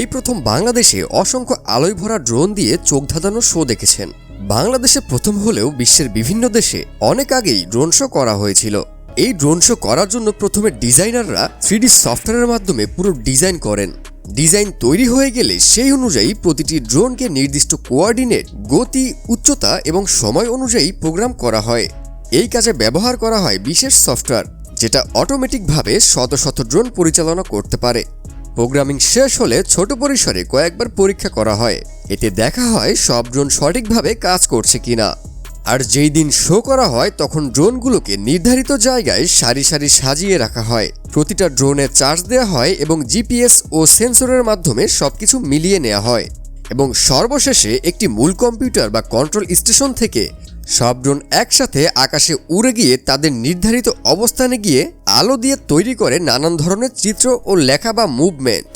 এই প্রথম বাংলাদেশে অসংখ্য আলোয় ভরা ড্রোন দিয়ে চোখ ধাঁধানো শো দেখেছেন। বাংলাদেশে প্রথম হলেও বিশ্বের বিভিন্ন দেশে অনেক আগেই ড্রোন শো করা হয়েছিল। এই ড্রোন শো করার জন্য প্রথমে ডিজাইনাররা থ্রিডি সফটওয়্যারের মাধ্যমে পুরো ডিজাইন করেন। ডিজাইন তৈরি হয়ে গেলে সেই অনুযায়ী প্রতিটি ড্রোনকে নির্দিষ্ট কোঅর্ডিনেট গতি, উচ্চতা এবং সময় অনুযায়ী প্রোগ্রাম করা হয়। এই কাজে ব্যবহার করা হয় বিশেষ সফটওয়্যার, যেটা অটোমেটিকভাবে শত শত ড্রোন পরিচালনা করতে পারে। প্রোগ্রামিং শেষ হলে ছোট পরিসরে কয়েকবার পরীক্ষা করা হয়। এতে দেখা হয় সব ড্রোন সঠিকভাবে কাজ করছে কিনা। আর যেই দিন শো করা হয়, তখন ড্রোনগুলোকে নির্ধারিত জায়গায় সারি সারি সাজিয়ে রাখা হয়। প্রতিটা ড্রোনে চার্জ দেওয়া হয় এবং জিপিএস ও সেন্সরের মাধ্যমে সবকিছু মিলিয়ে নেওয়া হয়। এবং সর্বশেষে একটি মূল কম্পিউটার বা কন্ট্রোল স্টেশন থেকে সব ড্রোন একসাথে আকাশে উড়ে গিয়ে তাদের নির্ধারিত অবস্থানে গিয়ে আলো দিয়ে তৈরি করে নানান ধরনের চিত্র ও লেখা বা মুভমেন্ট